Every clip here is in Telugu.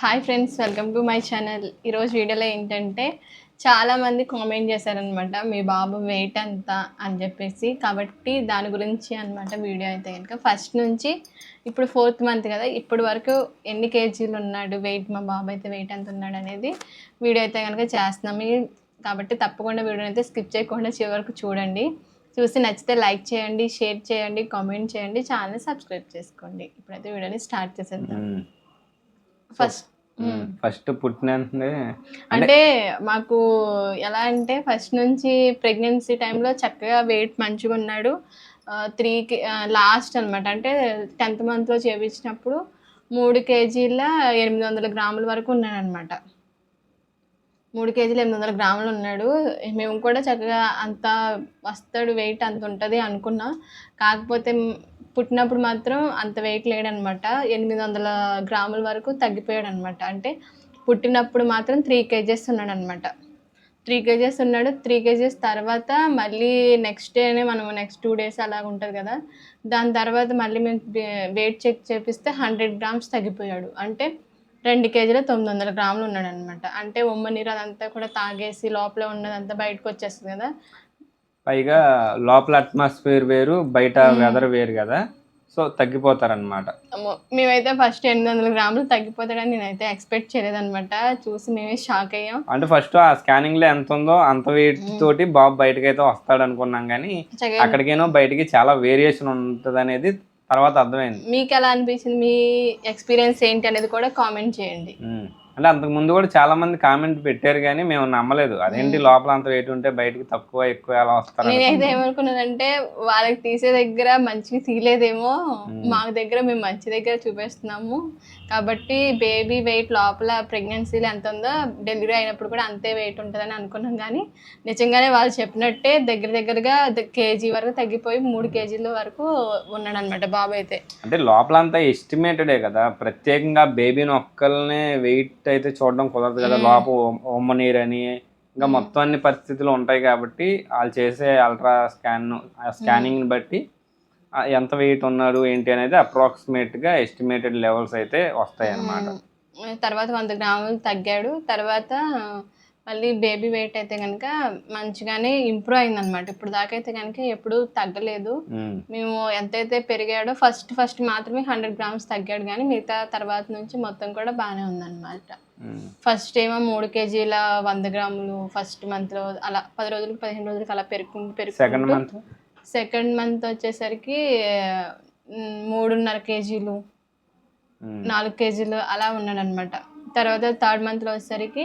Hi friends welcome to my channel. ఈరోజు వీడియోలో ఏంటంటే చాలామంది కామెంట్ చేశారనమాట మీ బాబు వెయిట్ ఎంత? అని చెప్పేసి. కాబట్టి దాని గురించి అనమాట వీడియో అయితే కనుక ఫస్ట్ నుంచి ఇప్పుడు ఫోర్త్ మంత్ కదా ఇప్పటి వరకు ఎన్ని కేజీలు ఉన్నాడు? వెయిట్ మా బాబు అయితే వెయిట్ ఎంత ఉన్నాడు అనేది వీడియో అయితే కనుక చేస్తున్నాము కాబట్టి తప్పకుండా వీడియోని అయితే స్కిప్ చేయకుండా చివరకు చూడండి. చూసి నచ్చితే లైక్ చేయండి షేర్ చేయండి కామెంట్ చేయండి ఛానల్ సబ్స్క్రైబ్ చేసుకోండి. ఇప్పుడైతే వీడియోని స్టార్ట్ చేసేద్దాం. ఫస్ట్ ఫస్ట్ అంటే మాకు ఎలా అంటే ఫస్ట్ నుంచి ప్రెగ్నెన్సీ టైంలో చక్కగా వెయిట్ మంచిగా ఉన్నాడు. త్రీ లాస్ట్ అనమాట అంటే టెన్త్ మంత్లో చేపించినప్పుడు మూడు కేజీల ఎనిమిది వందల గ్రాముల వరకు ఉన్నాడు అనమాట మూడు కేజీలు ఎనిమిది వందల గ్రాములు ఉన్నాడు. మేము కూడా చక్కగా అంత వస్తాడు వెయిట్ అంత ఉంటుంది అనుకున్నాం. కాకపోతే పుట్టినప్పుడు మాత్రం అంత వెయిట్ లేడనమాట. ఎనిమిది వందల గ్రాముల వరకు తగ్గిపోయాడు అనమాట అంటే పుట్టినప్పుడు మాత్రం త్రీ కేజెస్ ఉన్నాడు అనమాట త్రీ కేజెస్ ఉన్నాడు. త్రీ కేజెస్ తర్వాత మళ్ళీ నెక్స్ట్ డేనే మనం నెక్స్ట్ టూ డేస్ అలాగ ఉంటుంది కదా. దాని తర్వాత మళ్ళీ మేము వెయిట్ చెక్ చేపిస్తే హండ్రెడ్ గ్రామ్స్ తగ్గిపోయాడు. అంటే రెండు కేజీల తొమ్మిది వందల గ్రాములు ఉన్నాడు అనమాట అంటే ఉమ్మ నీరు అదంతా కూడా తాగేసి లోపల ఉన్నదంతా బయటకు వచ్చేస్తుంది కదా. పైగా లోపల అట్మాస్ఫియర్ వేరు బయట వెదర్ వేరు కదా. సో తగ్గిపోతారనమాట మేమైతే ఫస్ట్ ఎనిమిది వందల గ్రాములు తగ్గిపోతాడని నేనైతే ఎక్స్పెక్ట్ చేయలేదన్నమాట. చూసి మేమే షాక్ అయ్యాం. అంటే ఫస్ట్ ఆ స్కానింగ్లో ఎంత ఉందో అంత వెయిట్ తోటి బాబు బయటకి అయితే వస్తాడు అనుకున్నాం కానీ అక్కడికేనో బయటికి చాలా వేరియేషన్ ఉంటుంది అనేది తర్వాత అర్థమైంది. మీకు ఎలా అనిపించింది? మీ ఎక్స్పీరియన్స్ ఏంటి అనేది కూడా కామెంట్ చేయండి. అంటే అంతకు ముందు కూడా చాలా మంది కామెంట్ పెట్టారు కానీ మేము నమ్మలేదు. అదేంటి లోపల అంత వెయిట్ ఉంటే బయటికి తక్కువ ఎక్కువ ఎలా వస్తారు నేనైతే ఏమనుకున్నానంటే వాళ్ళకి తీసే దగ్గర మంచిగా తీయలేదేమో మా దగ్గర మేము మంచి దగ్గర చూపిస్తున్నాము. కాబట్టి బేబీ వెయిట్ లోపల ప్రెగ్నెన్సీలో ఎంత ఉందో డెలివరీ అయినప్పుడు కూడా అంతే వెయిట్ ఉంటుందని అనుకున్నాం కానీ నిజంగానే వాళ్ళు చెప్పినట్టే దగ్గర దగ్గరగా కేజీ వరకు తగ్గిపోయి మూడు కేజీల వరకు ఉన్నాడు అనమాట బాబు అయితే. అంటే లోపల అంతా ఎస్టిమేటెడే కదా. ప్రత్యేకంగా బేబీని ఒక్కళ్ళనే వెయిట్ అయితే చూడడం కుదరదు కదా లోపల ఉమ్మ నీరు అని. ఇంకా మొత్తం అన్ని పరిస్థితులు ఉంటాయి కాబట్టి వాళ్ళు చేసే అల్ట్రా స్కాన్ ఆ స్కానింగ్ బట్టి ఎంత వెయిట్ ఉన్నాడు ఏంటి అనేది అప్రాక్సిమేట్గా ఎస్టిమేటెడ్ లెవెల్స్ అయితే వస్తాయి అన్నమాట తర్వాత వంద గ్రాములు తగ్గాడు. తర్వాత మళ్ళీ బేబీ వెయిట్ అయితే కనుక మంచిగానే ఇంప్రూవ్ అయిందనమాట ఇప్పుడు దాకా అయితే కనుక ఎప్పుడూ తగ్గలేదు. మేము. ఎంతైతే పెరిగాడో ఫస్ట్ ఫస్ట్ మాత్రమే హండ్రెడ్ గ్రామ్స్ తగ్గాడు కానీ మిగతా తర్వాత నుంచి మొత్తం కూడా బాగానే ఉందన్నమాట. ఫస్ట్ ఏమో మూడు కేజీల వంద గ్రాములు ఫస్ట్ మంత్లో అలా పది రోజులకు పదిహేను రోజులకు అలా పెరుగుకుంటూ సెకండ్ పెరుగుకుంటూ మంత్ సెకండ్ మంత్ వచ్చేసరికి మూడున్నర కేజీలు నాలుగు కేజీలు అలా ఉన్నాడు అనమాట తర్వాత థర్డ్ మంత్లో వచ్చేసరికి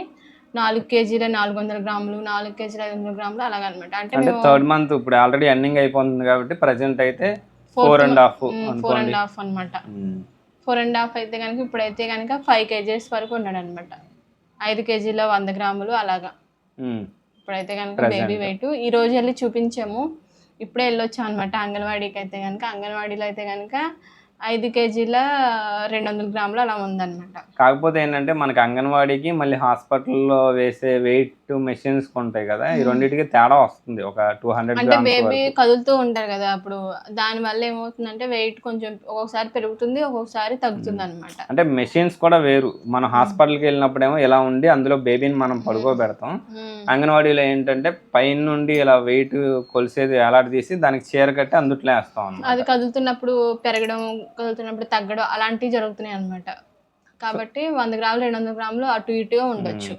నాలుగు కేజీల నాలుగు వందల గ్రాములు నాలుగు కేజీల ఐదు వందల గ్రాములు అలాగనమాట. అంటే థర్డ్ మంత్ ఇప్పుడు ఆల్రెడీ ఎండింగ్ అయిపోతుంది కాబట్టి ప్రజెంట్ అయితే four and half four and half అనమాట ఫోర్ అండ్ హాఫ్ అయితే కనుక ఇప్పుడైతే కనుక ఫైవ్ కేజీస్ వరకు ఉన్నాడు అనమాట ఐదు కేజీల వంద గ్రాములు అలాగా. ఇప్పుడైతే కనుక. బేబీ వెయిట్ ఈ రోజు వెళ్ళి చూపించాము. ఇప్పుడే వెళ్ళొచ్చాం అనమాట అంగన్వాడీకి అయితే కనుక. అంగన్వాడీలో అయితే కనుక ఐదు కేజీల రెండు వందల గ్రాములు అలా ఉందన్నమాట. కాకపోతే ఏంటంటే మనకి అంగన్వాడీకి మళ్ళీ హాస్పిటల్లో వేసే వెయిట్ మెషిన్స్ ఉంటాయి కదా ఈ రెండింటికి తేడా వస్తుంది. ఒక టూ హండ్రెడ్ అంటే బేబీ కదులుతూ ఉంటారు కదా అప్పుడు దాని వల్ల ఏమవుతుందంటే వెయిట్ కొంచెం ఒక్కొక్కసారి పెరుగుతుంది ఒక్కొక్కసారి తగ్గుతుంది అనమాట అంటే మెషిన్స్ కూడా వేరు. మనం హాస్పిటల్కి వెళ్ళినప్పుడేమో ఇలా ఉండి అందులో బేబీని మనం పడుకోబెడతాం. అంగన్వాడీలో ఏంటంటే పైన నుండి ఇలా వెయిట్ కొలిసేది తీసి దానికి చీర కట్టి అందుట్లో వేస్తాం అది కదులుతున్నప్పుడు పెరగడం కదులుతున్నప్పుడు తగ్గడం అలాంటివి జరుగుతున్నాయి అనమాట కాబట్టి వంద గ్రాములు రెండు వందల గ్రాములు అటు ఇటుగా ఉండొచ్చు.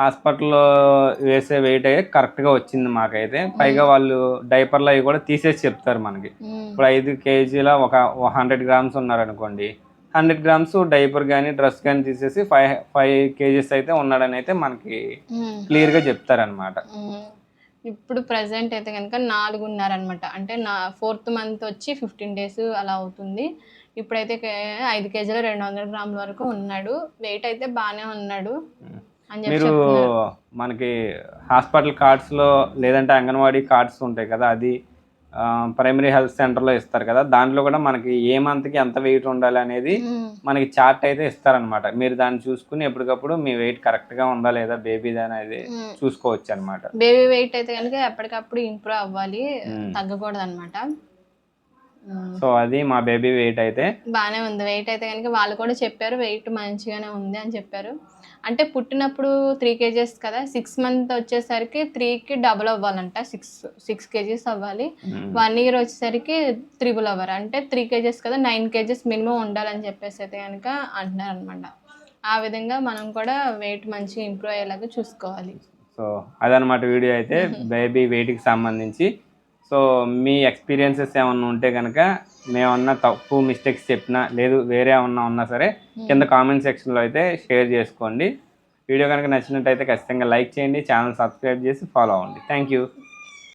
హాస్పిటల్లో వేసే వెయిట్ అయితే కరెక్ట్గా వచ్చింది మాకైతే. పైగా వాళ్ళు డైపర్లు అవి కూడా తీసేసి చెప్తారు మనకి. ఇప్పుడు ఐదు కేజీల ఒక హండ్రెడ్ గ్రామ్స్ ఉన్నారనుకోండి హండ్రెడ్ గ్రామ్స్ డైపర్ కానీ డ్రెస్ కానీ తీసేసి ఫైవ్ ఫైవ్ కేజీస్ అయితే ఉన్నాడని అయితే మనకి. క్లియర్గా చెప్తారనమాట. ఇప్పుడు ప్రజెంట్ అయితే కనుక నాలుగున్నర అనమాట అంటే నా ఫోర్త్ మంత్ వచ్చి ఫిఫ్టీన్ డేస్ అలా అవుతుంది. ఇప్పుడైతే ఐదు కేజీల రెండు వందల గ్రాముల వరకు ఉన్నాడు. వెయిట్ అయితే బాగానే ఉన్నాడు అని చెప్పి మీరు మనకి హాస్పిటల్ కార్డ్స్లో లేదంటే అంగన్వాడీ కార్డ్స్ ఉంటాయి కదా అది ప్రైమరీ హెల్త్ సెంటర్లో ఇస్తారు కదా దాంట్లో కూడా మనకి ఏ మంత్కి ఎంత వెయిట్ ఉండాలి అనేది. మనకి చార్ట్ అయితే ఇస్తారనమాట మీరు దాన్ని చూసుకుని ఎప్పటికప్పుడు మీ వెయిట్ కరెక్ట్గా ఉందా లేదా బేబీది అనేది. చూసుకోవచ్చు అనమాట బేబీ వెయిట్ అయితే కనుక ఎప్పటికప్పుడు ఇంప్రూవ్ అవ్వాలి. తగ్గకూడదు అనమాట సో అది మా బేబీ వెయిట్ అయితే. బాగానే ఉంది. వెయిట్ అయితే కనుక వాళ్ళు కూడా చెప్పారు వెయిట్ మంచిగానే ఉంది అని చెప్పారు. అంటే పుట్టినప్పుడు త్రీ కేజెస్ కదా సిక్స్ మంత్ వచ్చేసరికి త్రీకి డబుల్ అవ్వాలంట సిక్స్ సిక్స్ కేజీస్ అవ్వాలి. వన్ ఇయర్ వచ్చేసరికి త్రిబుల్ అవ్వరు అంటే త్రీ కేజెస్ కదా నైన్ కేజెస్ మినిమం ఉండాలని చెప్పేసి అయితే కనుక అంటున్నారు అనమాట ఆ విధంగా మనం కూడా వెయిట్ మంచిగా ఇంప్రూవ్ అయ్యేలాగా చూసుకోవాలి. సో అదనమాట వీడియో అయితే. బేబీ వెయిట్కి సంబంధించి సో మీ ఎక్స్పీరియన్సెస్ ఏమన్నా ఉంటే కనుక మేమన్నా తప్పు మిస్టేక్స్ చెప్పినా లేదు వేరే ఏమన్నా ఉన్నా సరే కింద కామెంట్ సెక్షన్లో అయితే షేర్ చేసుకోండి. వీడియో కనుక నచ్చినట్టయితే ఖచ్చితంగా లైక్ చేయండి ఛానల్ సబ్స్క్రైబ్ చేసి ఫాలో అవ్వండి. Thank you.